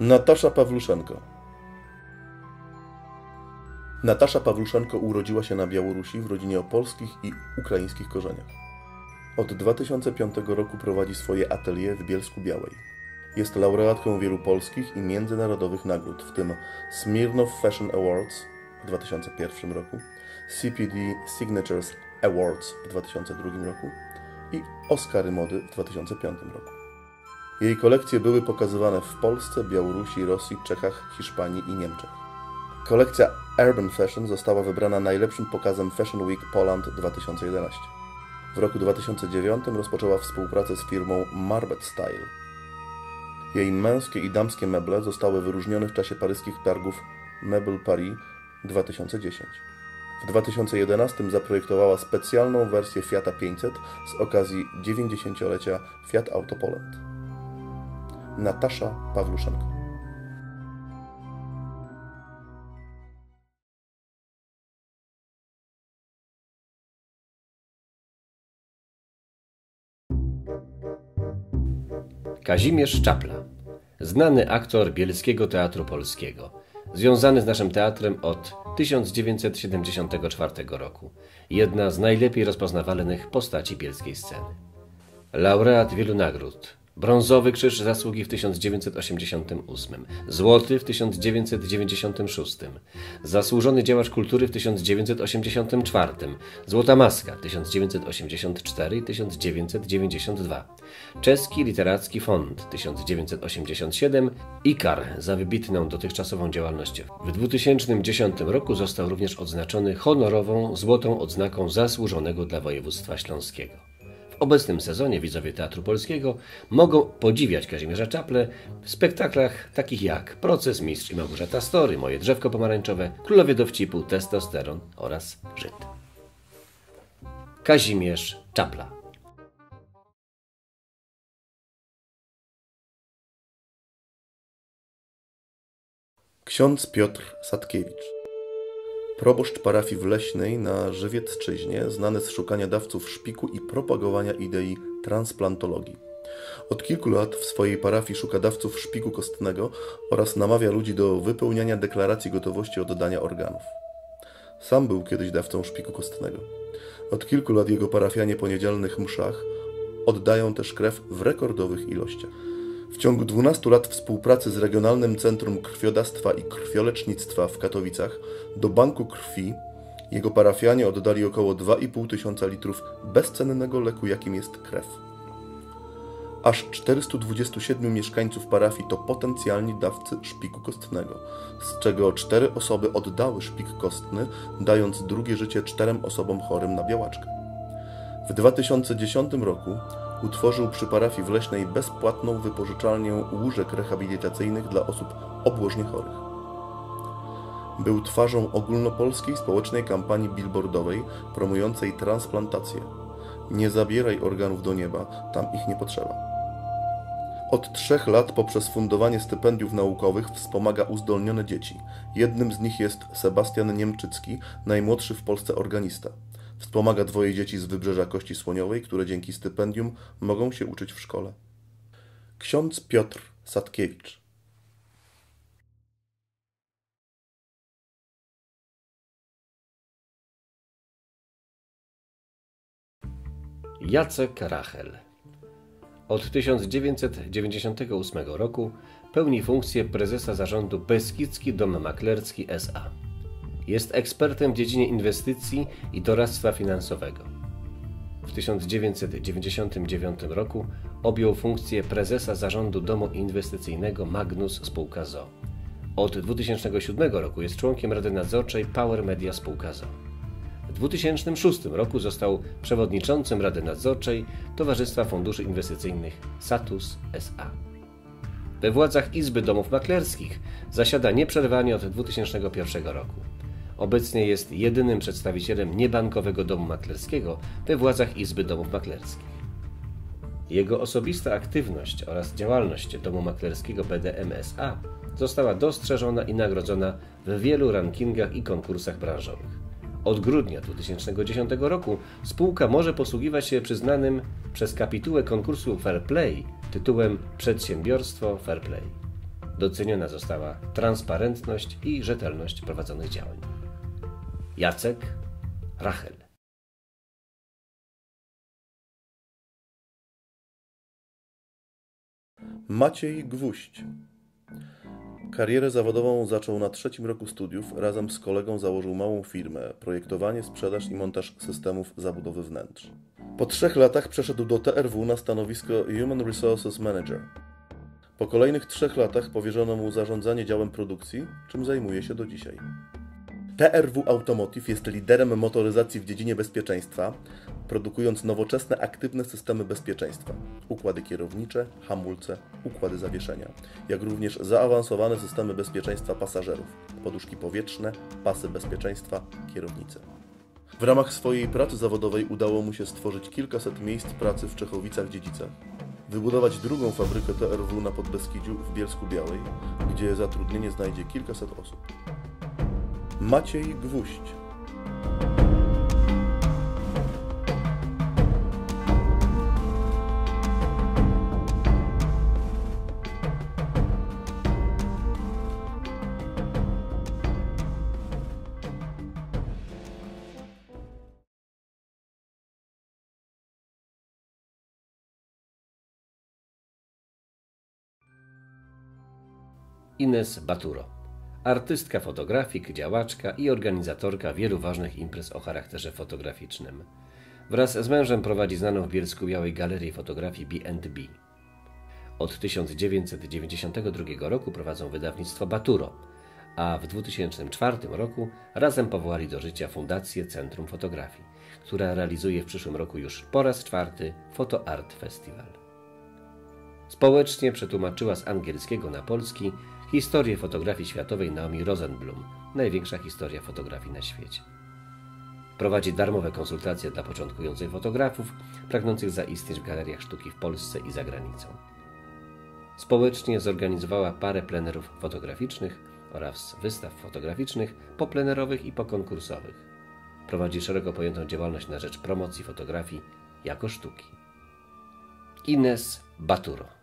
Natasza Pawluszenko Natasza Pawluszenko urodziła się na Białorusi w rodzinie o polskich i ukraińskich korzeniach. Od 2005 roku prowadzi swoje atelier w Bielsku Białej. Jest laureatką wielu polskich i międzynarodowych nagród, w tym Smirnow Fashion Awards w 2001 roku, CPD Signatures Awards w 2002 roku i Oscary Mody w 2005 roku. Jej kolekcje były pokazywane w Polsce, Białorusi, Rosji, Czechach, Hiszpanii i Niemczech. Kolekcja Urban Fashion została wybrana najlepszym pokazem Fashion Week Poland 2011. W roku 2009 rozpoczęła współpracę z firmą Marbet Style. Jej męskie i damskie meble zostały wyróżnione w czasie paryskich targów Meuble Paris 2010. W 2011 zaprojektowała specjalną wersję Fiata 500 z okazji 90-lecia Fiat Auto Poland. Natasza Pawluszenko Kazimierz Czapla, znany aktor Bielskiego Teatru Polskiego, związany z naszym teatrem od 1974 roku. Jedna z najlepiej rozpoznawalnych postaci bielskiej sceny. Laureat wielu nagród, Brązowy Krzyż Zasługi w 1988, Złoty w 1996, Zasłużony Działacz Kultury w 1984, Złota Maska 1984 i 1992, Czeski Literacki Fond 1987 i Kar za wybitną dotychczasową działalność. W 2010 roku został również odznaczony honorową Złotą Odznaką Zasłużonego dla Województwa Śląskiego. Obecnym sezonie widzowie Teatru Polskiego mogą podziwiać Kazimierza Czaple w spektaklach takich jak Proces Mistrz i Małgorzata Story, Moje Drzewko Pomarańczowe, Królowie Dowcipu, Testosteron oraz Żyd. Kazimierz Czapla Ksiądz Piotr Sadkiewicz Proboszcz parafii wleśnej na Żywiecczyźnie, znany z szukania dawców szpiku i propagowania idei transplantologii. Od kilku lat w swojej parafii szuka dawców szpiku kostnego oraz namawia ludzi do wypełniania deklaracji gotowości oddania organów. Sam był kiedyś dawcą szpiku kostnego. Od kilku lat jego parafianie po niedzielnych mszach oddają też krew w rekordowych ilościach. W ciągu 12 lat współpracy z Regionalnym Centrum Krwiodawstwa i Krwiolecznictwa w Katowicach do Banku Krwi jego parafianie oddali około 2,5 tysiąca litrów bezcennego leku, jakim jest krew. Aż 427 mieszkańców parafii to potencjalni dawcy szpiku kostnego, z czego cztery osoby oddały szpik kostny, dając drugie życie czterem osobom chorym na białaczkę. W 2010 roku utworzył przy parafii w Leśnej bezpłatną wypożyczalnię łóżek rehabilitacyjnych dla osób obłożnie chorych. Był twarzą ogólnopolskiej społecznej kampanii billboardowej promującej transplantację. Nie zabieraj organów do nieba, tam ich nie potrzeba. Od trzech lat poprzez fundowanie stypendiów naukowych wspomaga uzdolnione dzieci. Jednym z nich jest Sebastian Niemczycki, najmłodszy w Polsce organista. Wspomaga dwoje dzieci z wybrzeża Kości Słoniowej, które dzięki stypendium mogą się uczyć w szkole. Ksiądz Piotr Sadkiewicz. Jacek Rachel. Od 1998 roku pełni funkcję prezesa zarządu Beskidzki Dom Maklerski SA. Jest ekspertem w dziedzinie inwestycji i doradztwa finansowego. W 1999 roku objął funkcję prezesa zarządu domu inwestycyjnego Magnus Spółka ZO. Od 2007 roku jest członkiem Rady Nadzorczej Power Media Spółka ZO. W 2006 roku został przewodniczącym Rady Nadzorczej Towarzystwa Funduszy Inwestycyjnych Satus SA. We władzach Izby Domów Maklerskich zasiada nieprzerwanie od 2001 roku. Obecnie jest jedynym przedstawicielem niebankowego domu maklerskiego we władzach Izby Domów Maklerskich. Jego osobista aktywność oraz działalność domu maklerskiego BDMSA została dostrzeżona i nagrodzona w wielu rankingach i konkursach branżowych. Od grudnia 2010 roku spółka może posługiwać się przyznanym przez kapitułę konkursu Fair Play tytułem Przedsiębiorstwo Fair Play. doceniona została transparentność i rzetelność prowadzonych działań. Jacek Rachel. Maciej Gwóźdź. Karierę zawodową zaczął na trzecim roku studiów. Razem z kolegą założył małą firmę projektowanie, sprzedaż i montaż systemów zabudowy wnętrz. Po trzech latach przeszedł do TRW na stanowisko Human Resources Manager. Po kolejnych trzech latach powierzono mu zarządzanie działem produkcji, czym zajmuje się do dzisiaj. TRW Automotive jest liderem motoryzacji w dziedzinie bezpieczeństwa, produkując nowoczesne, aktywne systemy bezpieczeństwa, układy kierownicze, hamulce, układy zawieszenia, jak również zaawansowane systemy bezpieczeństwa pasażerów, poduszki powietrzne, pasy bezpieczeństwa, kierownice. W ramach swojej pracy zawodowej udało mu się stworzyć kilkaset miejsc pracy w Czechowicach-Dziedzicach, wybudować drugą fabrykę TRW na Podbeskidziu w Bielsku Białej, gdzie zatrudnienie znajdzie kilkaset osób. Maciej Gwóźdź. Ines Baturo. Artystka fotografik, działaczka i organizatorka wielu ważnych imprez o charakterze fotograficznym. Wraz z mężem prowadzi znaną w Bielsku Białej Galerię Fotografii B&B. Od 1992 roku prowadzą wydawnictwo Baturo, a w 2004 roku razem powołali do życia Fundację Centrum Fotografii, która realizuje w przyszłym roku już po raz czwarty Photo Art Festival. Społecznie przetłumaczyła z angielskiego na polski historię fotografii światowej Naomi Rosenblum, największa historia fotografii na świecie. Prowadzi darmowe konsultacje dla początkujących fotografów pragnących zaistnieć w galeriach sztuki w Polsce i za granicą. Społecznie zorganizowała parę plenerów fotograficznych oraz wystaw fotograficznych poplenerowych i pokonkursowych. Prowadzi szeroko pojętą działalność na rzecz promocji fotografii jako sztuki. Ines Baturo